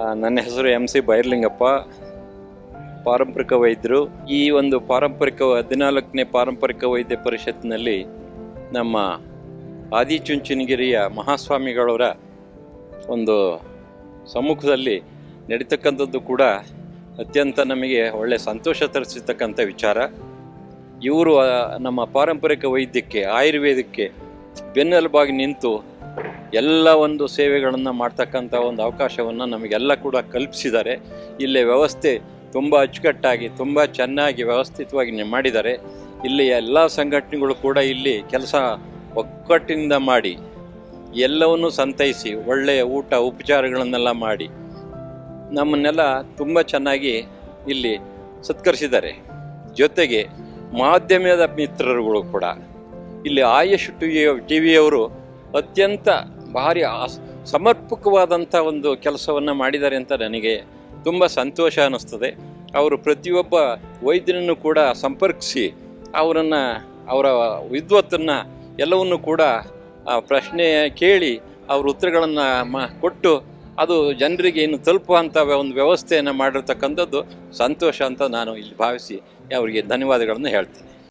ನನ್ನ ಹೆಸರು M C ಬೈರ್ಲಿಂಗಪ್ಪ. ಪಾರಂಪರಿಕ ವೈದ್ಯರು. ಈ ಒಂದು ಪಾರಂಪರಿಕ ಹದಿನಾಲ್ಕನೇ ಪಾರಂಪರಿಕ ವೈದ್ಯ ಪರಿಷತ್ನಲ್ಲಿ ನಮ್ಮ ಆದಿಚುಂಚನಗಿರಿಯ ಮಹಾಸ್ವಾಮಿಗಳವರ ಒಂದು ಸಮ್ಮುಖದಲ್ಲಿ ನಡೀತಕ್ಕಂಥದ್ದು ಕೂಡ ಅತ್ಯಂತ ನಮಗೆ ಒಳ್ಳೆಯ ಸಂತೋಷ ತರಿಸಿರ್ತಕ್ಕಂಥ ವಿಚಾರ. ಇವರು ನಮ್ಮ ಪಾರಂಪರಿಕ ವೈದ್ಯಕ್ಕೆ, ಆಯುರ್ವೇದಕ್ಕೆ ಬೆನ್ನೆಲುಬಾಗಿ ನಿಂತು ಎಲ್ಲ ಒಂದು ಸೇವೆಗಳನ್ನು ಮಾಡ್ತಕ್ಕಂಥ ಒಂದು ಅವಕಾಶವನ್ನು ನಮಗೆಲ್ಲ ಕೂಡ ಕಲ್ಪಿಸಿದ್ದಾರೆ. ಇಲ್ಲಿ ವ್ಯವಸ್ಥೆ ತುಂಬ ಅಚ್ಚುಕಟ್ಟಾಗಿ, ತುಂಬ ಚೆನ್ನಾಗಿ ವ್ಯವಸ್ಥಿತವಾಗಿ ಮಾಡಿದ್ದಾರೆ. ಇಲ್ಲಿ ಎಲ್ಲ ಸಂಘಟನೆಗಳು ಕೂಡ ಇಲ್ಲಿ ಕೆಲಸ ಒಕ್ಕಟ್ಟಿನಿಂದ ಮಾಡಿ, ಎಲ್ಲವನ್ನು ಸಂತೈಸಿ, ಒಳ್ಳೆಯ ಊಟ, ಉಪಚಾರಗಳನ್ನೆಲ್ಲ ಮಾಡಿ, ನಮ್ಮನ್ನೆಲ್ಲ ತುಂಬ ಚೆನ್ನಾಗಿ ಇಲ್ಲಿ ಸತ್ಕರಿಸಿದ್ದಾರೆ. ಜೊತೆಗೆ ಮಾಧ್ಯಮದ ಮಿತ್ರರುಗಳು ಕೂಡ. ಇಲ್ಲಿ ಆಯುಷ್ ಟಿ ಟಿ ವಿಯವರು ಅತ್ಯಂತ ಭಾರಿ ಸಮರ್ಪಕವಾದಂಥ ಒಂದು ಕೆಲಸವನ್ನು ಮಾಡಿದ್ದಾರೆ ಅಂತ ನನಗೆ ತುಂಬ ಸಂತೋಷ ಅನ್ನಿಸ್ತದೆ. ಅವರು ಪ್ರತಿಯೊಬ್ಬ ವೈದ್ಯನನ್ನು ಕೂಡ ಸಂಪರ್ಕಿಸಿ ಅವರನ್ನು, ಅವರ ವಿದ್ವತ್ತನ್ನು ಎಲ್ಲವನ್ನು ಕೂಡ ಪ್ರಶ್ನೆ ಕೇಳಿ ಅವ್ರ ಉತ್ತರಗಳನ್ನು ಮ ಕೊಟ್ಟು ಅದು ಜನರಿಗೆ ಇನ್ನು ತಲುಪುವಂಥ ಒಂದು ವ್ಯವಸ್ಥೆಯನ್ನು ಮಾಡಿರ್ತಕ್ಕಂಥದ್ದು ಸಂತೋಷ ಅಂತ ನಾನು ಇಲ್ಲಿ ಭಾವಿಸಿ ಅವರಿಗೆ ಧನ್ಯವಾದಗಳನ್ನು ಹೇಳ್ತೀನಿ.